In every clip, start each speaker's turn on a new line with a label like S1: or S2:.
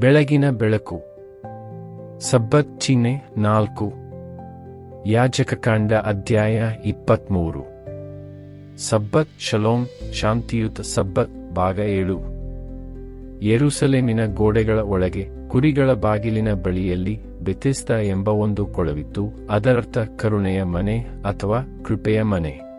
S1: ಬೆಳಗಿನ ಬೆಳಕು. ಸಬ್ಬತ್ ಚಿಹ್ನೆ ನಾಲ್ಕು. ಯಾಜಕಕಾಂಡ ಅಧ್ಯಾಯ ಇಪ್ಪತ್ಮೂರು. ಸಬ್ಬತ್ ಶಲೋಮ್ ಶಾಂತಿಯುತ ಸಬ್ಬತ್ ಭಾಗ ಏಳು. ಯೆರೂಸಲೇಮಿನ ಗೋಡೆಗಳ ಒಳಗೆ ಕುರಿಗಳ ಬಾಗಿಲಿನ ಬಳಿಯಲ್ಲಿ ಬೆತೆಸ್ತ ಎಂಬ ಒಂದು ಕೊಳವಿತ್ತು, ಅದರರ್ಥ ಕರುಣೆಯ ಮನೆ ಅಥವಾ ಕೃಪೆಯ ಮನೆ.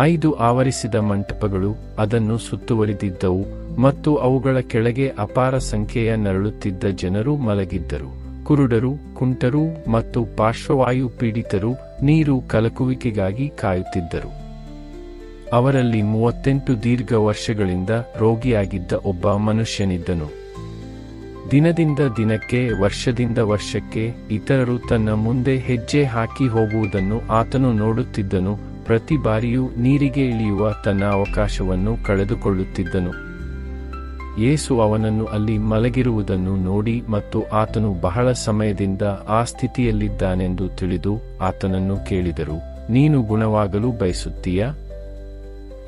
S1: ಐದು ಆವರಿಸಿದ ಮಂಟಪಗಳು ಅದನ್ನು ಸುತ್ತುವರಿದಿದ್ದವು ಮತ್ತು ಅವುಗಳ ಕೆಳಗೆ ಅಪಾರ ಸಂಖ್ಯೆಯ ನರಳುತ್ತಿದ್ದ ಜನರು ಮಲಗಿದ್ದರು. ಕುರುಡರು, ಕುಂಟರು ಮತ್ತು ಪಾರ್ಶ್ವವಾಯು ಪೀಡಿತರು ನೀರು ಕಲಕುವಿಕೆಗಾಗಿ ಕಾಯುತ್ತಿದ್ದರು. ಅವರಲ್ಲಿ ಮೂವತ್ತೆಂಟು ದೀರ್ಘ ವರ್ಷಗಳಿಂದ ರೋಗಿಯಾಗಿದ್ದ ಒಬ್ಬ ಮನುಷ್ಯನಿದ್ದನು. ದಿನದಿಂದ ದಿನಕ್ಕೆ, ವರ್ಷದಿಂದ ವರ್ಷಕ್ಕೆ ಇತರರು ತನ್ನ ಮುಂದೆ ಹೆಜ್ಜೆ ಹಾಕಿ ಹೋಗುವುದನ್ನು ಆತನು ನೋಡುತ್ತಿದ್ದನು ಪ್ರತಿ ಬಾರಿಯೂ ನೀರಿಗೆ ಇಳಿಯುವ ತನ್ನ ಅವಕಾಶವನ್ನು ಕಳೆದುಕೊಳ್ಳುತ್ತಿದ್ದನು. ಯೇಸು ಅವನನ್ನು ಅಲ್ಲಿ ಮಲಗಿರುವುದನ್ನು ನೋಡಿ ಮತ್ತು ಆತನು ಬಹಳ ಸಮಯದಿಂದ ಆ ಸ್ಥಿತಿಯಲ್ಲಿದ್ದಾನೆಂದು ತಿಳಿದು ಆತನನ್ನು ಕೇಳಿದರು, ನೀನು ಗುಣವಾಗಲು ಬಯಸುತ್ತೀಯ?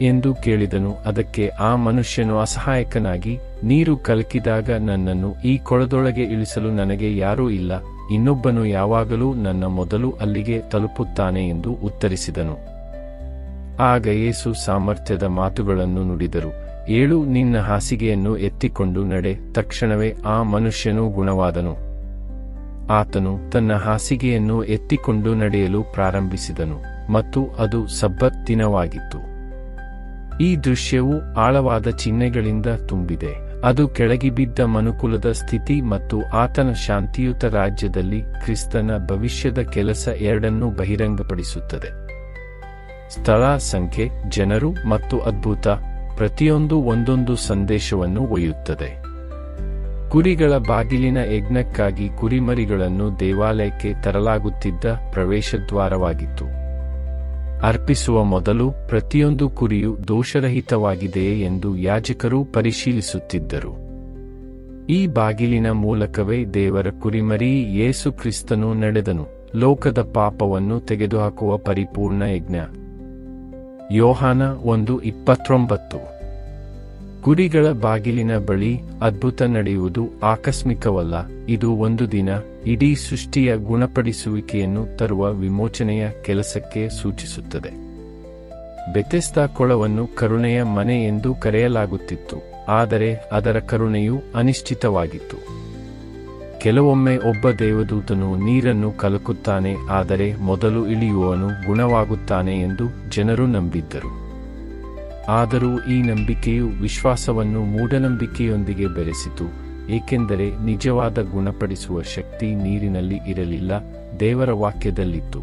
S1: ಎಂದು ಕೇಳಿದನು. ಅದಕ್ಕೆ ಆ ಮನುಷ್ಯನು ಅಸಹಾಯಕನಾಗಿ, ನೀರು ಕಲಕಿದಾಗ ನನ್ನನ್ನು ಈ ಕೊಳದೊಳಗೆ ಇಳಿಸಲು ನನಗೆ ಯಾರೂ ಇಲ್ಲ, ಇನ್ನೊಬ್ಬನು ಯಾವಾಗಲೂ ನನ್ನ ಮೊದಲು ಅಲ್ಲಿಗೆ ತಲುಪುತ್ತಾನೆ ಎಂದು ಉತ್ತರಿಸಿದನು. ಆಗ ಯೇಸು ಸಾಮರ್ಥ್ಯದ ಮಾತುಗಳನ್ನು ನುಡಿದರು. ಏಳು, ನಿನ್ನ ಹಾಸಿಗೆಯನ್ನು ಎತ್ತಿಕೊಂಡು ನಡೆ. ತಕ್ಷಣವೇ ಆ ಮನುಷ್ಯನು ಗುಣವಾದನು. ಆತನು ತನ್ನ ಹಾಸಿಗೆಯನ್ನು ಎತ್ತಿಕೊಂಡು ನಡೆಯಲು ಪ್ರಾರಂಭಿಸಿದನು ಮತ್ತು ಅದು ಸಬ್ಬತ್ ದಿನವಾಗಿತ್ತು. ಈ ದೃಶ್ಯವು ಆಳವಾದ ಚಿಹ್ನೆಗಳಿಂದ ತುಂಬಿದೆ. ಅದು ಕೆಳಗಿ ಬಿದ್ದ ಮನುಕುಲದ ಸ್ಥಿತಿ ಮತ್ತು ಆತನ ಶಾಂತಿಯುತ ರಾಜ್ಯದಲ್ಲಿ ಕ್ರಿಸ್ತನ ಭವಿಷ್ಯದ ಕೆಲಸ ಎರಡನ್ನೂ ಬಹಿರಂಗಪಡಿಸುತ್ತದೆ. ಸ್ಥಳ ಸಂಖ್ಯೆ, ಜನರು ಮತ್ತು ಅದ್ಭುತ ಪ್ರತಿಯೊಂದು ಒಂದೊಂದು ಸಂದೇಶವನ್ನು ಒಯ್ಯುತ್ತದೆ. ಕುರಿಗಳ ಬಾಗಿಲಿನ ಯಜ್ಞಕ್ಕಾಗಿ ಕುರಿಮರಿಗಳನ್ನು ದೇವಾಲಯಕ್ಕೆ ತರಲಾಗುತ್ತಿದ್ದ ಪ್ರವೇಶದ್ವಾರವಾಗಿತ್ತು. ಅರ್ಪಿಸುವ ಮೊದಲು ಪ್ರತಿಯೊಂದು ಕುರಿಯು ದೋಷರಹಿತವಾಗಿದೆಯೇ ಎಂದು ಯಾಜಕರು ಪರಿಶೀಲಿಸುತ್ತಿದ್ದರು. ಈ ಬಾಗಿಲಿನ ಮೂಲಕವೇ ದೇವರ ಕುರಿಮರಿ ಯೇಸು ಕ್ರಿಸ್ತನು ನಡೆದನು. ಲೋಕದ ಪಾಪವನ್ನು ತೆಗೆದುಹಾಕುವ ಪರಿಪೂರ್ಣ ಯಜ್ಞ. ಯೋಹಾನ ಒಂದು ಇಪ್ಪತ್ತೊಂಬತ್ತು. ಕುರಿಗಳ ಬಾಗಿಲಿನ ಬಳಿ ಅದ್ಭುತ ನಡೆಯುವುದು ಆಕಸ್ಮಿಕವಲ್ಲ, ಇದು ಒಂದು ದಿನ ಇಡೀ ಸೃಷ್ಟಿಯ ಗುಣಪಡಿಸುವಿಕೆಯನ್ನು ತರುವ ವಿಮೋಚನೆಯ ಕೆಲಸಕ್ಕೆ ಸೂಚಿಸುತ್ತದೆ. ಬೆತೆಸ್ತಾ ಕೊಳವನ್ನು ಕರುಣೆಯ ಮನೆ ಎಂದು ಕರೆಯಲಾಗುತ್ತಿತ್ತು, ಆದರೆ ಅದರ ಕರುಣೆಯು ಅನಿಶ್ಚಿತವಾಗಿತ್ತು. ಕೆಲವೊಮ್ಮೆ ಒಬ್ಬ ದೇವದೂತನು ನೀರನ್ನು ಕಲಕುತ್ತಾನೆ, ಆದರೆ ಮೊದಲು ಇಳಿಯುವವನು ಗುಣವಾಗುತ್ತಾನೆ ಎಂದು ಜನರು ನಂಬಿದ್ದರು. ಆದರೂ ಈ ನಂಬಿಕೆಯು ವಿಶ್ವಾಸವನ್ನು ಮೂಢನಂಬಿಕೆಯೊಂದಿಗೆ ಬೆರೆಸಿತು, ಏಕೆಂದರೆ ನಿಜವಾದ ಗುಣಪಡಿಸುವ ಶಕ್ತಿ ನೀರಿನಲ್ಲಿ ಇರಲಿಲ್ಲ, ದೇವರ ವಾಕ್ಯದಲ್ಲಿತ್ತು.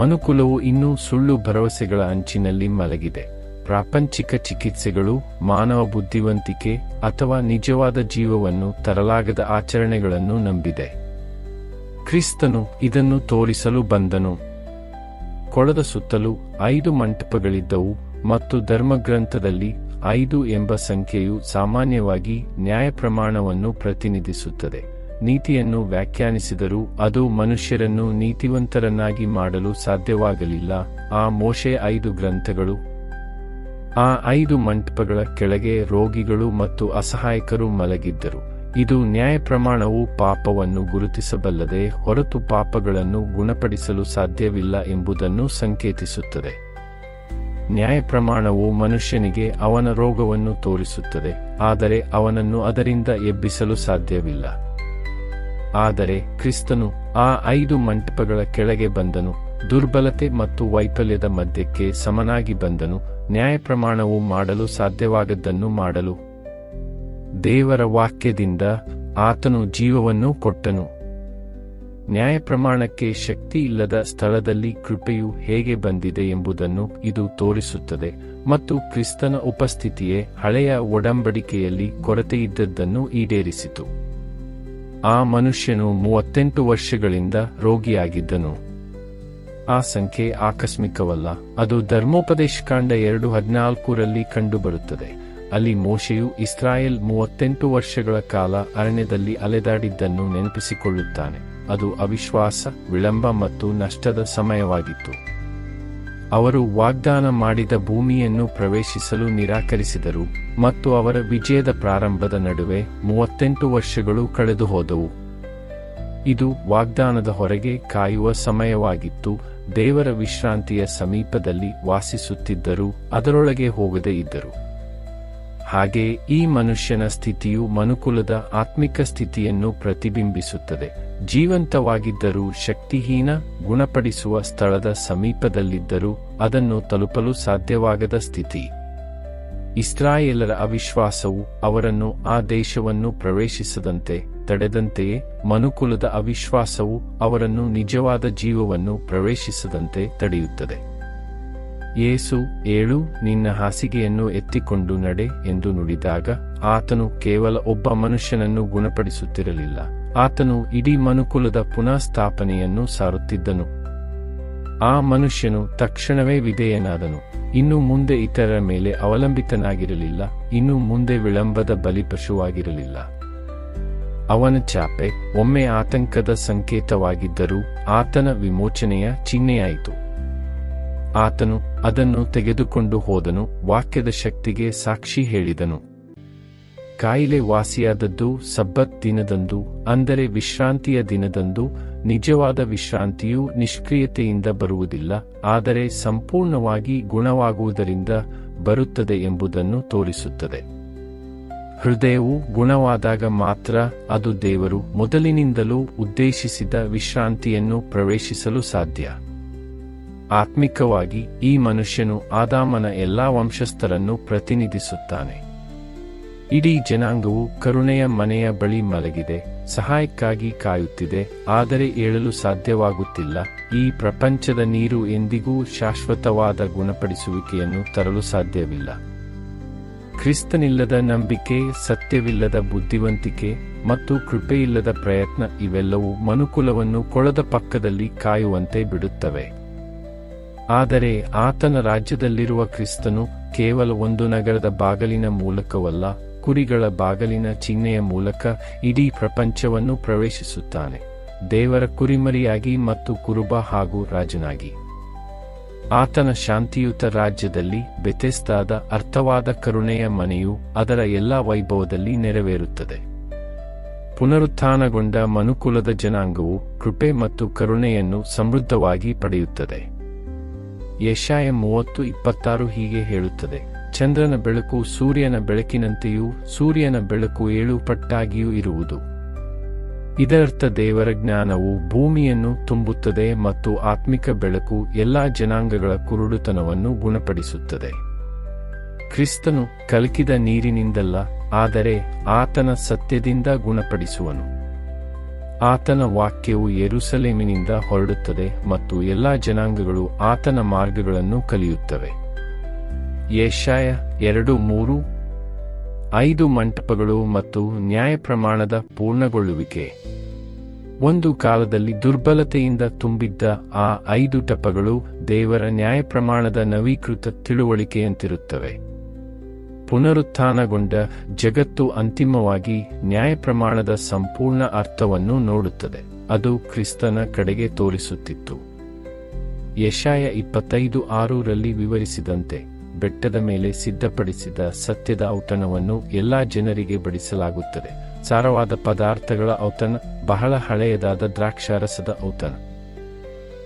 S1: ಮನುಕುಲವು ಇನ್ನೂ ಸುಳ್ಳು ಭರವಸೆಗಳ ಅಂಚಿನಲ್ಲಿ ಮಲಗಿದೆ. ಪ್ರಾಪಂಚಿಕ ಚಿಕಿತ್ಸೆಗಳು, ಮಾನವ ಬುದ್ಧಿವಂತಿಕೆ ಅಥವಾ ನಿಜವಾದ ಜೀವವನ್ನು ತರಲಾಗದ ಆಚರಣೆಗಳನ್ನು ನಂಬಿದೆ. ಕ್ರಿಸ್ತನು ಇದನ್ನು ತೋರಿಸಲು ಬಂದನು. ಕೊಳದ ಸುತ್ತಲೂ ಐದು ಮಂಟಪಗಳಿದ್ದವು ಮತ್ತು ಧರ್ಮಗ್ರಂಥದಲ್ಲಿ ಐದು ಎಂಬ ಸಂಖ್ಯೆಯು ಸಾಮಾನ್ಯವಾಗಿ ನ್ಯಾಯ ಪ್ರಮಾಣವನ್ನು ಪ್ರತಿನಿಧಿಸುತ್ತದೆ. ನೀತಿಯನ್ನು ವ್ಯಾಖ್ಯಾನಿಸಿದರೂ ಅದು ಮನುಷ್ಯರನ್ನು ನೀತಿವಂತರನ್ನಾಗಿ ಮಾಡಲು ಸಾಧ್ಯವಾಗಲಿಲ್ಲ. ಆ ಮೋಶೆ ಐದು ಗ್ರಂಥಗಳು ಆ ಐದು ಮಂಟಪಗಳ ಕೆಳಗೆ ರೋಗಿಗಳು ಮತ್ತು ಅಸಹಾಯಕರು ಮಲಗಿದ್ದರು. ಇದು ನ್ಯಾಯ ಪ್ರಮಾಣವು ಪಾಪವನ್ನು ಗುರುತಿಸಬಲ್ಲದೆ ಹೊರತು ಪಾಪಗಳನ್ನು ಗುಣಪಡಿಸಲು ಸಾಧ್ಯವಿಲ್ಲ ಎಂಬುದನ್ನು ಸಂಕೇತಿಸುತ್ತದೆ. ನ್ಯಾಯ ಪ್ರಮಾಣವು ಮನುಷ್ಯನಿಗೆ ಅವನ ರೋಗವನ್ನು ತೋರಿಸುತ್ತದೆ, ಆದರೆ ಅವನನ್ನು ಅದರಿಂದ ಎಬ್ಬಿಸಲು ಸಾಧ್ಯವಿಲ್ಲ. ಆದರೆ ಕ್ರಿಸ್ತನು ಆ ಐದು ಮಂಟಪಗಳ ಕೆಳಗೆ ಬಂದನು, ದುರ್ಬಲತೆ ಮತ್ತು ವೈಫಲ್ಯದ ಮಧ್ಯಕ್ಕೆ ಸಮನಾಗಿ ಬಂದನು ನ್ಯಾಯ ಪ್ರಮಾಣವು ಮಾಡಲು ಸಾಧ್ಯವಾಗದ್ದನ್ನು ಮಾಡಲು. ದೇವರ ವಾಕ್ಯದಿಂದ ಆತನು ಜೀವವನ್ನು ಕೊಟ್ಟನು. ನ್ಯಾಯ ಪ್ರಮಾಣಕ್ಕೆ ಶಕ್ತಿ ಇಲ್ಲದ ಸ್ಥಳದಲ್ಲಿ ಕೃಪೆಯು ಹೇಗೆ ಬಂದಿದೆ ಎಂಬುದನ್ನು ಇದು ತೋರಿಸುತ್ತದೆ ಮತ್ತು ಕ್ರಿಸ್ತನ ಉಪಸ್ಥಿತಿಯೇ ಹಳೆಯ ಒಡಂಬಡಿಕೆಯಲ್ಲಿ ಕೊರತೆಯಿದ್ದದ್ದನ್ನು ಈಡೇರಿಸಿತು. ಆ ಮನುಷ್ಯನು ಮೂವತ್ತೆಂಟು ವರ್ಷಗಳಿಂದ ರೋಗಿಯಾಗಿದ್ದನು. ಆ ಸಂಖ್ಯೆ ಆಕಸ್ಮಿಕವಲ್ಲ. ಅದು ಧರ್ಮೋಪದೇಶ ಕಾಂಡ ಎರಡು ಹದಿನಾಲ್ಕರಲ್ಲಿ ಕಂಡುಬರುತ್ತದೆ. ಅಲ್ಲಿ ಮೋಶೆಯು ಇಸ್ರಾಯೇಲ್ ಮೂವತ್ತೆಂಟು ವರ್ಷಗಳ ಕಾಲ ಅರಣ್ಯದಲ್ಲಿ ಅಲೆದಾಡಿದ್ದನ್ನು ನೆನಪಿಸಿಕೊಳ್ಳುತ್ತಾನೆ. ಅದು ಅವಿಶ್ವಾಸ, ವಿಳಂಬ ಮತ್ತು ನಷ್ಟದ ಸಮಯವಾಗಿತ್ತು. ಅವರು ವಾಗ್ದಾನ ಮಾಡಿದ ಭೂಮಿಯನ್ನು ಪ್ರವೇಶಿಸಲು ನಿರಾಕರಿಸಿದರು ಮತ್ತು ಅವರ ವಿಜಯದ ಪ್ರಾರಂಭದ ನಡುವೆ ಮೂವತ್ತೆಂಟು ವರ್ಷಗಳು ಕಳೆದುಹೋದವು. ಇದು ವಾಗ್ದಾನದ ಹೊರಗೆ ಕಾಯುವ ಸಮಯವಾಗಿತ್ತು. ದೇವರ ವಿಶ್ರಾಂತಿಯ ಸಮೀಪದಲ್ಲಿ ವಾಸಿಸುತ್ತಿದ್ದರೂ ಅದರೊಳಗೆ ಹೋಗದೇ ಇದ್ದರು. ಹಾಗೆ ಈ ಮನುಷ್ಯನ ಸ್ಥಿತಿಯು ಮನುಕುಲದ ಆತ್ಮಿಕ ಸ್ಥಿತಿಯನ್ನು ಪ್ರತಿಬಿಂಬಿಸುತ್ತದೆ. ಜೀವಂತವಾಗಿದ್ದರೂ ಶಕ್ತಿಹೀನ, ಗುಣಪಡಿಸುವ ಸ್ಥಳದ ಸಮೀಪದಲ್ಲಿದ್ದರೂ ಅದನ್ನು ತಲುಪಲು ಸಾಧ್ಯವಾಗದ ಸ್ಥಿತಿ. ಇಸ್ರಾಯೇಲರ ಅವಿಶ್ವಾಸವು ಅವರನ್ನು ಆ ದೇಶವನ್ನು ಪ್ರವೇಶಿಸದಂತೆ ತಡೆದಂತೆಯೇ ಮನುಕುಲದ ಅವಿಶ್ವಾಸವು ಅವರನ್ನು ನಿಜವಾದ ಜೀವವನ್ನು ಪ್ರವೇಶಿಸದಂತೆ ತಡೆಯುತ್ತದೆ. ಯೇಸು, ಏಳು, ನಿನ್ನ ಹಾಸಿಗೆಯನ್ನು ಎತ್ತಿಕೊಂಡು ನಡೆ ಎಂದು ನುಡಿದಾಗ ಆತನು ಕೇವಲ ಒಬ್ಬ ಮನುಷ್ಯನನ್ನು ಗುಣಪಡಿಸುತ್ತಿರಲಿಲ್ಲ. ಆತನು ಇಡೀ ಮನುಕುಲದ ಪುನಃಸ್ಥಾಪನೆಯನ್ನು ಸಾರುತ್ತಿದ್ದನು. ಆ ಮನುಷ್ಯನು ತಕ್ಷಣವೇ ವಿಧೇಯನಾದನು. ಇನ್ನು ಮುಂದೆ ಇತರರ ಮೇಲೆ ಅವಲಂಬಿತನಾಗಿರಲಿಲ್ಲ, ಇನ್ನು ಮುಂದೆ ವಿಳಂಬದ ಬಲಿಪಶುವಾಗಿರಲಿಲ್ಲ. ಅವನ ಚಾಪೆ ಒಮ್ಮೆ ಆತಂಕದ ಸಂಕೇತವಾಗಿದ್ದರೂ ಆತನ ವಿಮೋಚನೆಯ ಚಿಹ್ನೆಯಾಯಿತು. ಆತನು ಅದನ್ನು ತೆಗೆದುಕೊಂಡು ಹೋದನು, ವಾಕ್ಯದ ಶಕ್ತಿಗೆ ಸಾಕ್ಷಿ ಹೇಳಿದನು. ಕಾಯಿಲೆ ವಾಸಿಯಾದದ್ದು ಸಬ್ಬತ್ ದಿನದಂದು, ಅಂದರೆ ವಿಶ್ರಾಂತಿಯ ದಿನದಂದು, ನಿಜವಾದ ವಿಶ್ರಾಂತಿಯು ನಿಷ್ಕ್ರಿಯತೆಯಿಂದ ಬರುವುದಿಲ್ಲ, ಆದರೆ ಸಂಪೂರ್ಣವಾಗಿ ಗುಣವಾಗುವುದರಿಂದ ಬರುತ್ತದೆ ಎಂಬುದನ್ನು ತೋರಿಸುತ್ತದೆ. ಹೃದಯವು ಗುಣವಾದಾಗ ಮಾತ್ರ ಅದು ದೇವರು ಮೊದಲಿನಿಂದಲೂ ಉದ್ದೇಶಿಸಿದ ವಿಶ್ರಾಂತಿಯನ್ನು ಪ್ರವೇಶಿಸಲು ಸಾಧ್ಯ. ಆತ್ಮಿಕವಾಗಿ ಈ ಮನುಷ್ಯನು ಆದಾಮನ ಎಲ್ಲಾ ವಂಶಸ್ಥರನ್ನು ಪ್ರತಿನಿಧಿಸುತ್ತಾನೆ. ಇಡೀ ಜನಾಂಗವು ಕರುಣೆಯ ಮನೆಯ ಬಳಿ ಮಲಗಿದೆ, ಸಹಾಯಕ್ಕಾಗಿ ಕಾಯುತ್ತಿದೆ, ಆದರೆ ಏಳಲು ಸಾಧ್ಯವಾಗುತ್ತಿಲ್ಲ. ಈ ಪ್ರಪಂಚದ ನೀರು ಎಂದಿಗೂ ಶಾಶ್ವತವಾದ ಗುಣಪಡಿಸುವಿಕೆಯನ್ನು ತರಲು ಸಾಧ್ಯವಿಲ್ಲ. ಕ್ರಿಸ್ತನಿಲ್ಲದ ನಂಬಿಕೆ, ಸತ್ಯವಿಲ್ಲದ ಬುದ್ಧಿವಂತಿಕೆ ಮತ್ತು ಕೃಪೆಯಿಲ್ಲದ ಪ್ರಯತ್ನ ಇವೆಲ್ಲವೂ ಮನುಕುಲವನ್ನು ಕೊಳದ ಪಕ್ಕದಲ್ಲಿ ಕಾಯುವಂತೆ ಬಿಡುತ್ತವೆ. ಆದರೆ ಆತನ ರಾಜ್ಯದಲ್ಲಿರುವ ಕ್ರಿಸ್ತನು ಕೇವಲ ಒಂದು ನಗರದ ಬಾಗಲಿನ ಮೂಲಕವಲ್ಲ, ಕುರಿಗಳ ಬಾಗಲಿನ ಚಿಹ್ನೆಯ ಮೂಲಕ ಇಡೀ ಪ್ರಪಂಚವನ್ನು ಪ್ರವೇಶಿಸುತ್ತಾನೆ. ದೇವರ ಕುರಿಮರಿಯಾಗಿ ಮತ್ತು ಕುರುಬ ಹಾಗೂ ರಾಜನಾಗಿ. ಆತನ ಶಾಂತಿಯುತ ರಾಜ್ಯದಲ್ಲಿ ಬೆತೆಸ್ತಾದ ಅರ್ಥವಾದ ಕರುಣೆಯ ಮನೆಯು ಅದರ ಎಲ್ಲಾ ವೈಭವದಲ್ಲಿ ನೆರವೇರುತ್ತದೆ. ಪುನರುತ್ಥಾನಗೊಂಡ ಮನುಕುಲದ ಜನಾಂಗವು ಕೃಪೆ ಮತ್ತು ಕರುಣೆಯನ್ನು ಸಮೃದ್ಧವಾಗಿ ಪಡೆಯುತ್ತದೆ. ಯಶಾಯ ಮೂವತ್ತು ಇಪ್ಪತ್ತಾರು ಹೀಗೆ ಹೇಳುತ್ತದೆ, ಚಂದ್ರನ ಬೆಳಕು ಸೂರ್ಯನ ಬೆಳಕಿನಂತೆಯೂ ಸೂರ್ಯನ ಬೆಳಕು ಏಳು ಪಟ್ಟಾಗಿಯೂ ಇರುವುದು. ಇದರರ್ಥ ದೇವರ ಜ್ಞಾನವು ಭೂಮಿಯನ್ನು ತುಂಬುತ್ತದೆ ಮತ್ತು ಆತ್ಮಿಕ ಬೆಳಕು ಎಲ್ಲಾ ಜನಾಂಗಗಳ ಕುರುಡುತನವನ್ನು ಗುಣಪಡಿಸುತ್ತದೆ. ಕ್ರಿಸ್ತನು ಕಲಕಿದ ನೀರಿನಿಂದಲ್ಲ, ಆದರೆ ಆತನ ಸತ್ಯದಿಂದ ಗುಣಪಡಿಸುವನು. ಆತನ ವಾಕ್ಯವು ಯೆರೂಸಲೇಮಿನಿಂದ ಹೊರಡುತ್ತದೆ ಮತ್ತು ಎಲ್ಲಾ ಜನಾಂಗಗಳು ಆತನ ಮಾರ್ಗಗಳನ್ನು ಕಲಿಯುತ್ತವೆ. ಏಷಾಯ ಎರಡು ಮೂರು ಐದು ಮಂಟಪಗಳು ಮತ್ತು ನ್ಯಾಯಪ್ರಮಾಣದ ಪೂರ್ಣಗೊಳ್ಳುವಿಕೆ. ಒಂದು ಕಾಲದಲ್ಲಿ ದುರ್ಬಲತೆಯಿಂದ ತುಂಬಿದ್ದ ಆ ಐದು ಟಪಗಳು ದೇವರ ನ್ಯಾಯಪ್ರಮಾಣದ ನವೀಕೃತ ತಿಳುವಳಿಕೆಯಂತಿರುತ್ತವೆ. ಪುನರುತ್ಥಾನಗೊಂಡ ಜಗತ್ತು ಅಂತಿಮವಾಗಿ ನ್ಯಾಯಪ್ರಮಾಣದ ಸಂಪೂರ್ಣ ಅರ್ಥವನ್ನು ನೋಡುತ್ತದೆ. ಅದು ಕ್ರಿಸ್ತನ ಕಡೆಗೆ ತೋರಿಸುತ್ತಿತ್ತು. ಯಶಾಯ ಇಪ್ಪತ್ತೈದು ಆರೂರಲ್ಲಿ ವಿವರಿಸಿದಂತೆ ಬೆಟ್ಟದ ಮೇಲೆ ಸಿದ್ಧಪಡಿಸಿದ ಸತ್ಯದ ಔತಣವನ್ನು ಎಲ್ಲಾ ಜನರಿಗೆ ಬಡಿಸಲಾಗುತ್ತದೆ. ಸಾರವಾದ ಪದಾರ್ಥಗಳ ಔತಣ, ಬಹಳ ಹಳೆಯದಾದ ದ್ರಾಕ್ಷಾರಸದ ಔತಣ.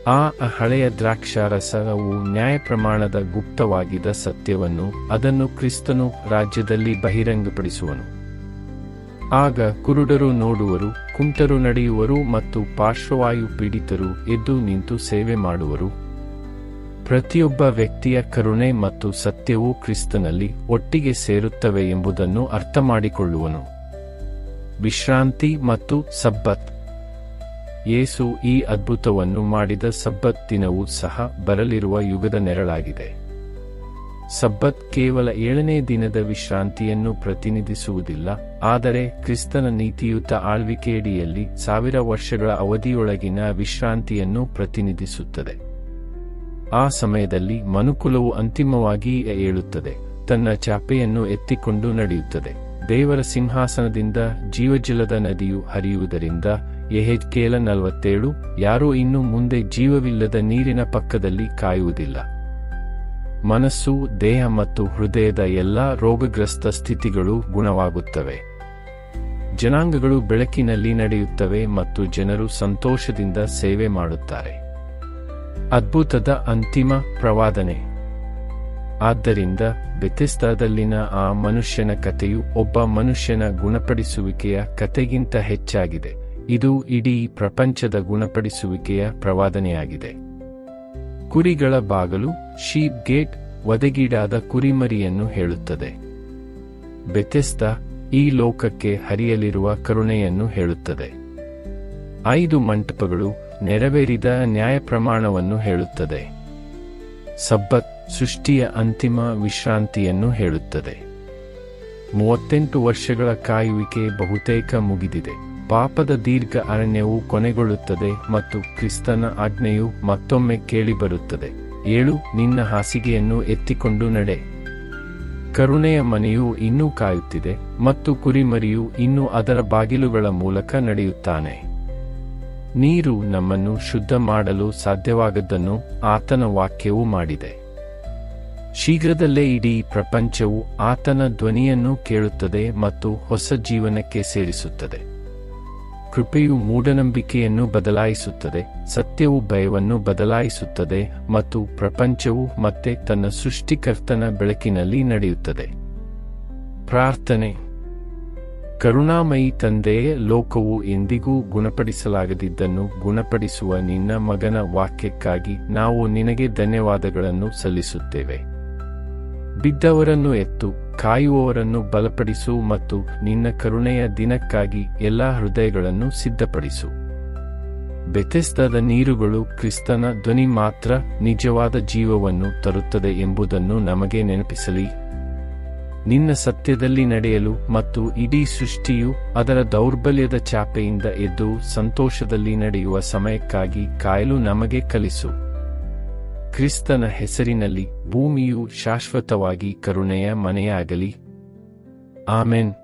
S1: ಆ ಹಳೆಯ ದ್ರಾಕ್ಷಾರಸವು ನ್ಯಾಯ ಪ್ರಮಾಣದ ಗುಪ್ತವಾಗಿದ್ದ ಸತ್ಯವನ್ನು, ಅದನ್ನು ಕ್ರಿಸ್ತನು ರಾಜ್ಯದಲ್ಲಿ ಬಹಿರಂಗಪಡಿಸುವನು. ಆಗ ಕುರುಡರು ನೋಡುವರು, ಕುಂಟರು ನಡೆಯುವರು ಮತ್ತು ಪಾರ್ಶ್ವವಾಯು ಪೀಡಿತರು ಎದ್ದು ನಿಂತು ಸೇವೆ ಮಾಡುವರು. ಪ್ರತಿಯೊಬ್ಬ ವ್ಯಕ್ತಿಯ ಕರುಣೆ ಮತ್ತು ಸತ್ಯವು ಕ್ರಿಸ್ತನಲ್ಲಿ ಒಟ್ಟಿಗೆ ಸೇರುತ್ತವೆ ಎಂಬುದನ್ನು ಅರ್ಥಮಾಡಿಕೊಳ್ಳುವನು. ವಿಶ್ರಾಂತಿ ಮತ್ತು ಸಬ್ಬತ್. ಯೇಸು ಈ ಅದ್ಭುತವನ್ನು ಮಾಡಿದ ಸಬ್ಬತ್ ದಿನವೂ ಸಹ ಬರಲಿರುವ ಯುಗದ ನೆರಳಾಗಿದೆ. ಸಬ್ಬತ್ ಕೇವಲ ಏಳನೇ ದಿನದ ವಿಶ್ರಾಂತಿಯನ್ನು ಪ್ರತಿನಿಧಿಸುವುದಿಲ್ಲ, ಆದರೆ ಕ್ರಿಸ್ತನ ನೀತಿಯುತ ಆಳ್ವಿಕೆಯಡಿಯಲ್ಲಿ ಸಾವಿರ ವರ್ಷಗಳ ಅವಧಿಯೊಳಗಿನ ವಿಶ್ರಾಂತಿಯನ್ನು ಪ್ರತಿನಿಧಿಸುತ್ತದೆ. ಆ ಸಮಯದಲ್ಲಿ ಮನುಕುಲವು ಅಂತಿಮವಾಗಿ ಏಳುತ್ತದೆ. ತನ್ನ ಚಾಪೆಯನ್ನು ಎತ್ತಿಕೊಂಡು ನಡೆಯುತ್ತದೆ. ದೇವರ ಸಿಂಹಾಸನದಿಂದ ಜೀವಜಲದ ನದಿಯು ಹರಿಯುವುದರಿಂದ ಯೆಹೆಜ್ಕೇಲ ನಲವತ್ತೇಳು, ಯಾರೂ ಇನ್ನು ಮುಂದೆ ಜೀವವಿಲ್ಲದ ನೀರಿನ ಪಕ್ಕದಲ್ಲಿ ಕಾಯುವುದಿಲ್ಲ. ಮನಸ್ಸು, ದೇಹ ಮತ್ತು ಹೃದಯದ ಎಲ್ಲಾ ರೋಗಗ್ರಸ್ತ ಸ್ಥಿತಿಗಳು ಗುಣವಾಗುತ್ತವೆ. ಜನಾಂಗಗಳು ಬೆಳಕಿನಲ್ಲಿ ನಡೆಯುತ್ತವೆ ಮತ್ತು ಜನರು ಸಂತೋಷದಿಂದ ಸೇವೆ ಮಾಡುತ್ತಾರೆ. ಅದ್ಭುತದ ಅಂತಿಮ ಪ್ರವಾದನೆ. ಆದ್ದರಿಂದ ಬೆತೆಸ್ತಾದಲ್ಲಿನ ಆ ಮನುಷ್ಯನ ಕಥೆಯು ಒಬ್ಬ ಮನುಷ್ಯನ ಗುಣಪಡಿಸುವಿಕೆಯ ಕಥೆಗಿಂತ ಹೆಚ್ಚಾಗಿದೆ. ಇದು ಇಡೀ ಪ್ರಪಂಚದ ಗುಣಪಡಿಸುವಿಕೆಯ ಪ್ರವಾದನೆಯಾಗಿದೆ. ಕುರಿಗಳ ಬಾಗಲು ಶೀಪ್ ಗೇಟ್ ಒದಗೀಡಾದ ಕುರಿಮರಿಯನ್ನು ಹೇಳುತ್ತದೆ. ಬೆತೆಸ್ತ ಈ ಲೋಕಕ್ಕೆ ಹರಿಯಲಿರುವ ಕರುಣೆಯನ್ನು ಹೇಳುತ್ತದೆ. ಐದು ಮಂಟಪಗಳು ನೆರವೇರಿದ ನ್ಯಾಯಪ್ರಮಾಣವನ್ನು ಹೇಳುತ್ತದೆ. ಸಬ್ಬತ್ ಸೃಷ್ಟಿಯ ಅಂತಿಮ ವಿಶ್ರಾಂತಿಯನ್ನು ಹೇಳುತ್ತದೆ. ಮೂವತ್ತೆಂಟು ವರ್ಷಗಳ ಕಾಯುವಿಕೆ ಬಹುತೇಕ ಮುಗಿದಿದೆ. ಪಾಪದ ದೀರ್ಘ ಅರಣ್ಯವು ಕೊನೆಗೊಳ್ಳುತ್ತದೆ ಮತ್ತು ಕ್ರಿಸ್ತನ ಆಜ್ಞೆಯು ಮತ್ತೊಮ್ಮೆ ಕೇಳಿಬರುತ್ತದೆ. ಏಳು, ನಿನ್ನ ಹಾಸಿಗೆಯನ್ನು ಎತ್ತಿಕೊಂಡು ನಡೆ. ಕರುಣೆಯ ಮನೆಯು ಇನ್ನೂ ಕಾಯುತ್ತಿದೆ ಮತ್ತು ಕುರಿಮರಿಯು ಇನ್ನೂ ಅದರ ಬಾಗಿಲುಗಳ ಮೂಲಕ ನಡೆಯುತ್ತಾನೆ. ನೀರು ನಮ್ಮನ್ನು ಶುದ್ಧ ಮಾಡಲು ಸಾಧ್ಯವಾಗದ್ದನ್ನು ಆತನ ವಾಕ್ಯವು ಮಾಡಿದೆ. ಶೀಘ್ರದಲ್ಲೇ ಇಡೀ ಪ್ರಪಂಚವು ಆತನ ಧ್ವನಿಯನ್ನು ಕೇಳುತ್ತದೆ ಮತ್ತು ಹೊಸ ಜೀವನಕ್ಕೆ ಸೇರಿಸುತ್ತದೆ. ಕೃಪೆಯು ಮೂಢನಂಬಿಕೆಯನ್ನು ಬದಲಾಯಿಸುತ್ತದೆ, ಸತ್ಯವು ಭಯವನ್ನು ಬದಲಾಯಿಸುತ್ತದೆ ಮತ್ತು ಪ್ರಪಂಚವು ಮತ್ತೆ ತನ್ನ ಸೃಷ್ಟಿಕರ್ತನ ಬೆಳಕಿನಲ್ಲಿ ನಡೆಯುತ್ತದೆ. ಪ್ರಾರ್ಥನೆ. ಕರುಣಾಮಯಿ ತಂದೆಯೇ, ಲೋಕವು ಎಂದಿಗೂ ಗುಣಪಡಿಸಲಾಗದಿದ್ದನ್ನು ಗುಣಪಡಿಸುವ ನಿನ್ನ ಮಗನ ವಾಕ್ಯಕ್ಕಾಗಿ ನಾವು ನಿನಗೆ ಧನ್ಯವಾದಗಳನ್ನು ಸಲ್ಲಿಸುತ್ತೇವೆ. ಬಿದ್ದವರನ್ನು ಎತ್ತು, ಕಾಯುವವರನ್ನು ಬಲಪಡಿಸು ಮತ್ತು ನಿನ್ನ ಕರುಣೆಯ ದಿನಕ್ಕಾಗಿ ಎಲ್ಲಾ ಹೃದಯಗಳನ್ನು ಸಿದ್ಧಪಡಿಸು. ಬೆಥೆಸ್ತದ ನೀರುಗಳು ಕ್ರಿಸ್ತನ ಧ್ವನಿ ಮಾತ್ರ ನಿಜವಾದ ಜೀವವನ್ನು ತರುತ್ತದೆ ಎಂಬುದನ್ನು ನಮಗೆ ನೆನಪಿಸಲಿ. ನಿನ್ನ ಸತ್ಯದಲ್ಲಿ ನಡೆಯಲು ಮತ್ತು ಇಡೀ ಸೃಷ್ಟಿಯು ಅದರ ದೌರ್ಬಲ್ಯದ ಚಾಪೆಯಿಂದ ಎದ್ದು ಸಂತೋಷದಲ್ಲಿ ನಡೆಯುವ ಸಮಯಕ್ಕಾಗಿ ಕಾಯಲು ನಮಗೆ ಕಲಿಸು. ಕ್ರಿಸ್ತನ ಹೆಸರಿನಲ್ಲಿ ಭೂಮಿಯು ಶಾಶ್ವತವಾಗಿ ಕರುಣೆಯ ಮನೆಯಾಗಲಿ. ಆಮೆನ್.